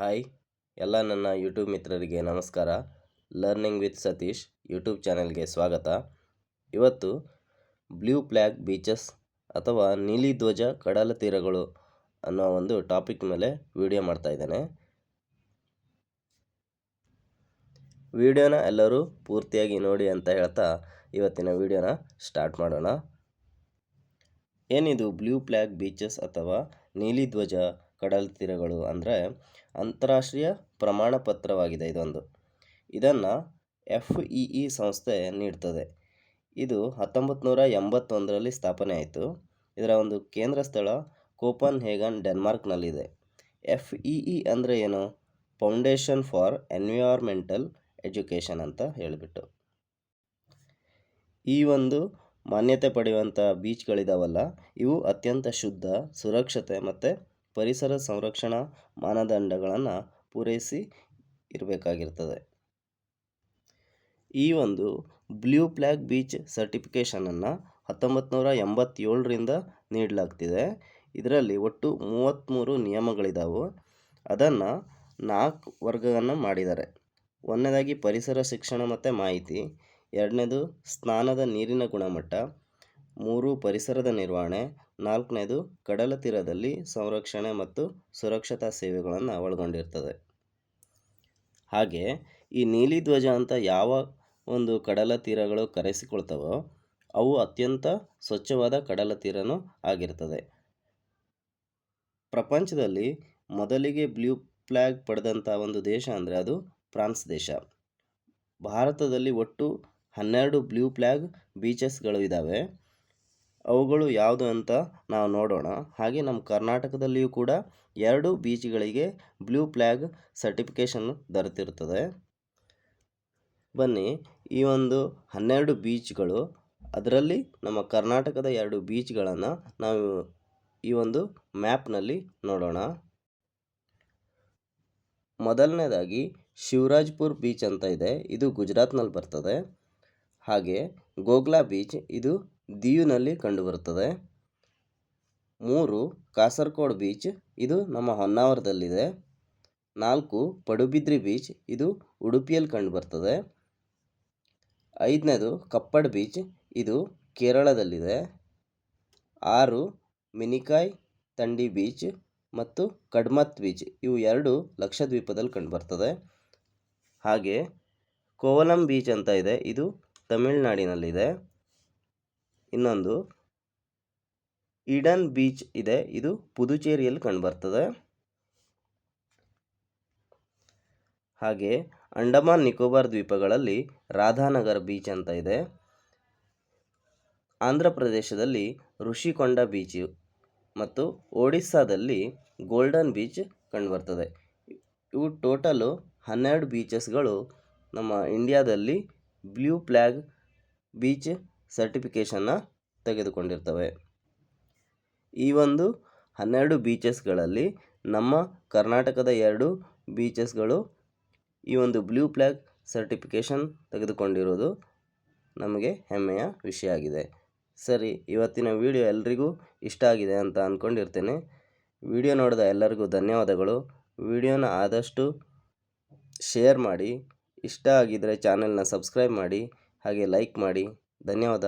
Hi, ಎಲ್ಲ ನನ್ನ YouTube ಮಿತ್ರರಿಗೆ ನಮಸ್ಕಾರ. ಲರ್ನಿಂಗ್ ವಿತ್ ಸತೀಶ್ ಯೂಟ್ಯೂಬ್ ಚಾನೆಲ್ಗೆ ಸ್ವಾಗತ. ಇವತ್ತು ಬ್ಲೂ ಫ್ಲ್ಯಾಗ್ ಬೀಚಸ್ ಅಥವಾ ನೀಲಿ ಧ್ವಜ ಕಡಲ ತೀರಗಳು ಅನ್ನೋ ಒಂದು ಟಾಪಿಕ್ ಮೇಲೆ ವಿಡಿಯೋ ಮಾಡ್ತಾ ಇದ್ದೇನೆ. ವಿಡಿಯೋನ ಎಲ್ಲರೂ ಪೂರ್ತಿಯಾಗಿ ನೋಡಿ ಅಂತ ಹೇಳ್ತಾ ಇವತ್ತಿನ ವಿಡಿಯೋನ ಸ್ಟಾರ್ಟ್ ಮಾಡೋಣ. ಏನಿದು ಬ್ಲೂ ಫ್ಲ್ಯಾಗ್ ಬೀಚಸ್ ಅಥವಾ ನೀಲಿ ಧ್ವಜ ಕಡಲ ತೀರಗಳು ಅಂದರೆ ಅಂತಾರಾಷ್ಟ್ರೀಯ ಪ್ರಮಾಣ ಪತ್ರವಾಗಿದೆ ಇದೊಂದು. ಇದನ್ನು ಎಫ್ ಇ ಇ ಸಂಸ್ಥೆ ನೀಡ್ತದೆ. ಇದು ಹತ್ತೊಂಬತ್ತು ನೂರ ಎಂಬತ್ತೊಂದರಲ್ಲಿ ಸ್ಥಾಪನೆ ಆಯಿತು. ಇದರ ಒಂದು ಕೇಂದ್ರ ಸ್ಥಳ ಕೋಪನ್ ಹೇಗನ್ ಡೆನ್ಮಾರ್ಕ್ನಲ್ಲಿದೆ. ಎಫ್ ಇ ಇ ಅಂದರೆ ಏನು? ಫೌಂಡೇಶನ್ ಫಾರ್ ಎನ್ವಿಯಾರ್ಮೆಂಟಲ್ ಎಜುಕೇಷನ್ ಅಂತ ಹೇಳಿಬಿಟ್ಟು. ಈ ಒಂದು ಮಾನ್ಯತೆ ಪಡೆಯುವಂಥ ಬೀಚ್ಗಳಿದಾವಲ್ಲ, ಇವು ಅತ್ಯಂತ ಶುದ್ಧ, ಸುರಕ್ಷತೆ ಮತ್ತು ಪರಿಸರ ಸಂರಕ್ಷಣಾ ಮಾನದಂಡಗಳನ್ನು ಪೂರೈಸಿ ಇರಬೇಕಾಗಿರ್ತದೆ. ಈ ಒಂದು ಬ್ಲೂ ಫ್ಲ್ಯಾಗ್ ಬೀಚ್ ಸರ್ಟಿಫಿಕೇಷನನ್ನು ಹತ್ತೊಂಬತ್ತು ನೂರ ಎಂಬತ್ತೇಳರಿಂದ ನೀಡಲಾಗ್ತಿದೆ. ಇದರಲ್ಲಿ ಒಟ್ಟು ಮೂವತ್ತ್ಮೂರು ನಿಯಮಗಳಿದ್ದಾವೆ ಅದನ್ನು ನಾಲ್ಕು ವರ್ಗವನ್ನು ಮಾಡಿದ್ದಾರೆ ಒಂದನೇದಾಗಿ ಪರಿಸರ ಶಿಕ್ಷಣ ಮತ್ತು ಮಾಹಿತಿ. ಎರಡನೇದು ಸ್ನಾನದ ನೀರಿನ ಗುಣಮಟ್ಟ. ಮೂರು ಪರಿಸರದ ನಿರ್ವಹಣೆ, ನಾಲ್ಕನೇದು ಕಡಲ ತೀರದಲ್ಲಿ ಸಂರಕ್ಷಣೆ ಮತ್ತು ಸುರಕ್ಷತಾ ಸೇವೆಗಳನ್ನು ಒಳಗೊಂಡಿರ್ತದೆ. ಹಾಗೆ ಈ ನೀಲಿ ಧ್ವಜ ಅಂತ ಯಾವ ಒಂದು ಕಡಲ ತೀರಗಳು ಕರೆಸಿಕೊಳ್ತವೋ ಅವು ಅತ್ಯಂತ ಸ್ವಚ್ಛವಾದ ಕಡಲ ತೀರನೂ ಆಗಿರ್ತದೆ. ಪ್ರಪಂಚದಲ್ಲಿ ಮೊದಲಿಗೆ ಬ್ಲೂ ಫ್ಲ್ಯಾಗ್ ಪಡೆದಂಥ ಒಂದು ದೇಶ ಅಂದರೆ ಅದು ಫ್ರಾನ್ಸ್ ದೇಶ. ಭಾರತದಲ್ಲಿ ಒಟ್ಟು ಹನ್ನೆರಡು ಬ್ಲೂ ಫ್ಲ್ಯಾಗ್ ಬೀಚಸ್ಗಳು ಇದ್ದಾವೆ ಅವುಗಳು ಯಾವುದು ಅಂತ ನಾವು ನೋಡೋಣ. ಹಾಗೆ ನಮ್ಮ ಕರ್ನಾಟಕದಲ್ಲಿಯೂ ಕೂಡ ಎರಡು ಬೀಚ್ಗಳಿಗೆ ಬ್ಲೂ ಫ್ಲ್ಯಾಗ್ ಸರ್ಟಿಫಿಕೇಷನ್ ದೊರೆತಿರುತ್ತದೆ. ಬನ್ನಿ, ಈ ಒಂದು ಹನ್ನೆರಡು ಬೀಚ್ಗಳು, ಅದರಲ್ಲಿ ನಮ್ಮ ಕರ್ನಾಟಕದ ಎರಡು ಬೀಚ್ಗಳನ್ನು ನಾವು ಈ ಒಂದು ಮ್ಯಾಪ್ನಲ್ಲಿ ನೋಡೋಣ. ಮೊದಲನೇದಾಗಿ ಶಿವರಾಜ್ಪುರ್ ಬೀಚ್ ಅಂತ ಇದೆ. ಇದು ಗುಜರಾತ್ನಲ್ಲಿ ಬರ್ತದೆ. ಹಾಗೆ ಗೋಗ್ಲಾ ಬೀಚ್, ಇದು ದೀವ್ನಲ್ಲಿ ಕಂಡುಬರುತ್ತದೆ. ಮೂರು, ಕಾಸರಗೋಡ್ ಬೀಚ್, ಇದು ನಮ್ಮ ಹೊನ್ನಾವರದಲ್ಲಿದೆ. ನಾಲ್ಕು, ಪಡುಬಿದ್ರಿ ಬೀಚ್, ಇದು ಉಡುಪಿಯಲ್ಲಿ ಕಂಡುಬರ್ತದೆ. ಐದನೇದು, ಕಪ್ಪಡ್ ಬೀಚ್, ಇದು ಕೇರಳದಲ್ಲಿದೆ. ಆರು, ಮಿನಿಕಾಯ್ ತಂಡಿ ಬೀಚ್ ಮತ್ತು ಕಡ್ಮತ್ ಬೀಚ್, ಇವು ಎರಡು ಲಕ್ಷದ್ವೀಪದಲ್ಲಿ ಕಂಡುಬರ್ತದೆ. ಹಾಗೆ, ಕೋವಲಂ ಬೀಚ್ ಅಂತ ಇದೆ, ಇದು ತಮಿಳುನಾಡಿನಲ್ಲಿದೆ. ಇನ್ನೊಂದು, ಈಡನ್ ಬೀಚ್ ಇದೆ. ಇದು ಪುದುಚೇರಿಯಲ್ಲಿ ಕಂಡುಬರ್ತದೆ. ಹಾಗೆ ಅಂಡಮಾನ್ ನಿಕೋಬಾರ್ ದ್ವೀಪಗಳಲ್ಲಿ ರಾಧಾನಗರ್ ಬೀಚ್ ಅಂತ ಇದೆ. ಆಂಧ್ರ ಪ್ರದೇಶದಲ್ಲಿ ಋಷಿಕೊಂಡ ಬೀಚ್ ಮತ್ತು ಒಡಿಸ್ಸಾದಲ್ಲಿ ಗೋಲ್ಡನ್ ಬೀಚ್ ಕಂಡುಬರ್ತದೆ. ಇವು ಟೋಟಲು ಹನ್ನೆರಡು ಬೀಚಸ್ಗಳು ನಮ್ಮ ಇಂಡಿಯಾದಲ್ಲಿ ಬ್ಲೂ ಫ್ಲ್ಯಾಗ್ ಬೀಚ್ ಸರ್ಟಿಫಿಕೇಷನ್ನ ತೆಗೆದುಕೊಂಡಿರ್ತವೆ. ಈ ಒಂದು ಹನ್ನೆರಡು ಬೀಚಸ್ಗಳಲ್ಲಿ ನಮ್ಮ ಕರ್ನಾಟಕದ ಎರಡು ಬೀಚಸ್ಗಳು ಈ ಒಂದು ಬ್ಲೂ ಫ್ಲ್ಯಾಗ್ ಸರ್ಟಿಫಿಕೇಷನ್ ತೆಗೆದುಕೊಂಡಿರೋದು ನಮಗೆ ಹೆಮ್ಮೆಯ ವಿಷಯ ಆಗಿದೆ. ಸರಿ, ಇವತ್ತಿನ ವಿಡಿಯೋ ಎಲ್ರಿಗೂ ಇಷ್ಟ ಆಗಿದೆ ಅಂತ ಅಂದ್ಕೊಂಡಿರ್ತೇನೆ ವಿಡಿಯೋ ನೋಡಿದ ಎಲ್ಲರಿಗೂ ಧನ್ಯವಾದಗಳು. ವಿಡಿಯೋನ ಆದಷ್ಟು ಶೇರ್ ಮಾಡಿ. ಇಷ್ಟ ಆಗಿದ್ದರೆ ಚಾನೆಲ್ನ ಸಬ್ಸ್ಕ್ರೈಬ್ ಮಾಡಿ. ಹಾಗೆ ಲೈಕ್ ಮಾಡಿ. ಧನ್ಯವಾದ